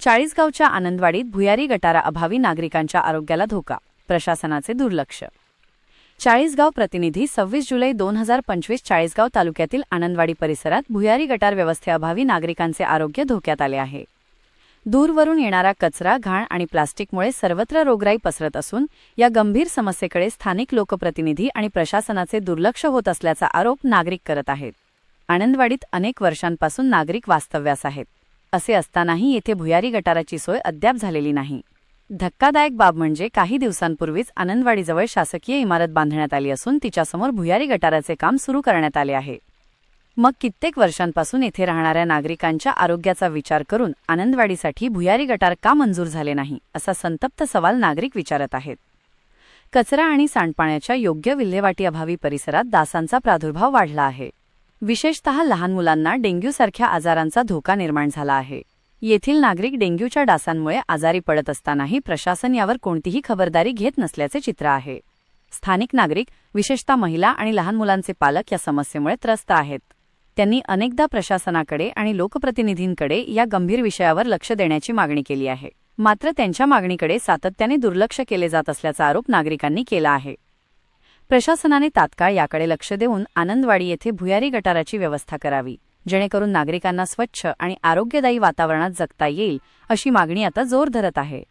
चाळीसगावच्या आनंदवाडीत भुयारी गटारा अभावी नागरिकांच्या आरोग्याला धोका प्रशासनाचे दुर्लक्ष. चाळीसगाव प्रतिनिधी सव्वीस जुलै दोन हजार पंचवीस चाळीसगाव तालुक्यातील आनंदवाडी परिसरात भुयारी गटार व्यवस्थेअभावी नागरिकांचे आरोग्य धोक्यात आले आहे. दूरवरून येणारा कचरा घाण आणि प्लास्टिकमुळे सर्वत्र रोगराई पसरत असून या गंभीर समस्येकडे स्थानिक लोकप्रतिनिधी आणि प्रशासनाचे दुर्लक्ष होत असल्याचा आरोप नागरिक करत आहेत. आनंदवाडीत अनेक वर्षांपासून नागरिक वास्तव्यास आहेत. असे असतानाही येथे भुयारी गटाराची सोय अद्याप झालेली नाही. धक्कादायक बाब म्हणजे काही दिवसांपूर्वीच आनंदवाडीजवळ शासकीय इमारत बांधण्यात आली असून तिच्यासमोर भुयारी गटाराचे काम सुरू करण्यात आले आहे. मग कित्येक वर्षांपासून येथे राहणाऱ्या नागरिकांच्या आरोग्याचा विचार करून आनंदवाडीसाठी भुयारी गटार का मंजूर झाले नाही असा संतप्त सवाल नागरिक विचारत आहेत. कचरा आणि सांडपाण्याच्या योग्य विल्हेवाटीअभावी परिसरात डासांचा प्रादुर्भाव वाढला आहे. विशेषतः लहान मुलांना डेंग्यूसारख्या आजारांचा धोका निर्माण झाला आहे. येथील नागरिक डेंग्यूच्या डासांमुळे आजारी पडत असतानाही प्रशासन यावर कोणतीही खबरदारी घेत नसल्याचे चित्र आहे. स्थानिक नागरिक विशेषतः महिला आणि लहान मुलांचे पालक या समस्येमुळे त्रस्त आहेत. त्यांनी अनेकदा प्रशासनाकडे आणि लोकप्रतिनिधींकडे या गंभीर विषयावर लक्ष देण्याची मागणी केली आहे. मात्र त्यांच्या मागणीकडे सातत्याने दुर्लक्ष केले जात असल्याचा आरोप नागरिकांनी केला आहे. प्रशासनाने तात्काळ याकडे लक्ष देऊन आनंदवाडी येथे भुयारी गटाराची व्यवस्था करावी. जेणेकरून नागरिकांना स्वच्छ आणि आरोग्यदायी वातावरणात जगता येईल अशी मागणी आता जोर धरत आहे.